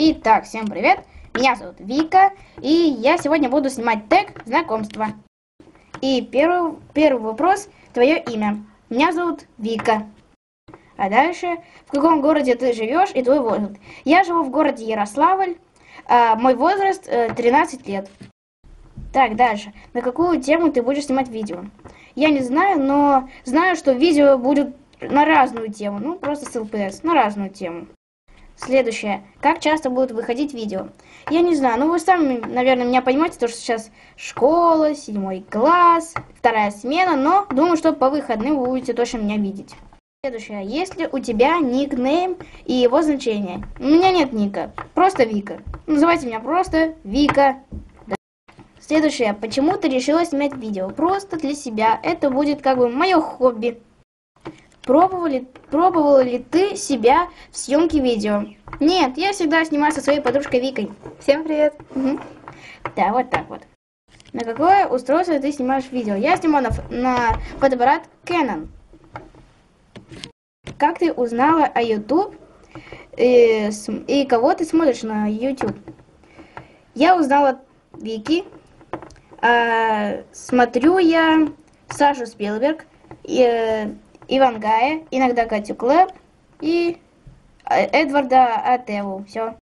Итак, всем привет! Меня зовут Вика, и я сегодня буду снимать тег знакомства. И первый, первый вопрос, твое имя. Меня зовут Вика. А дальше, в каком городе ты живешь и твой возраст? Я живу в городе Ярославль, а мой возраст э, 13 лет. Так, дальше. На какую тему ты будешь снимать видео? Я не знаю, но знаю, что видео будет на разную тему. Ну, просто с ЛПС, на разную тему. Следующее. Как часто будут выходить видео? Я не знаю, ну вы сами, наверное, меня понимаете, то, что сейчас школа, седьмой класс, вторая смена, но думаю, что по выходным вы будете точно меня видеть. Следующее. Есть ли у тебя никнейм и его значение? У меня нет ника, просто Вика. Называйте меня просто Вика. Следующее. Почему ты решила снимать видео? Просто для себя. Это будет как бы мое хобби. Пробовали, пробовала ли ты себя в съемке видео? Нет, я всегда снимаю со своей подружкой Викой. Всем привет. Угу. Да, вот так вот. На какое устройство ты снимаешь видео? Я снимаю на, на фотоаппарат Canon. Как ты узнала о YouTube и, и кого ты смотришь на YouTube? Я узнала Вики. А, смотрю я Сашу Спилберг. И, Иван Гая, иногда Катю Клэп и Эдварда Атеву. Все.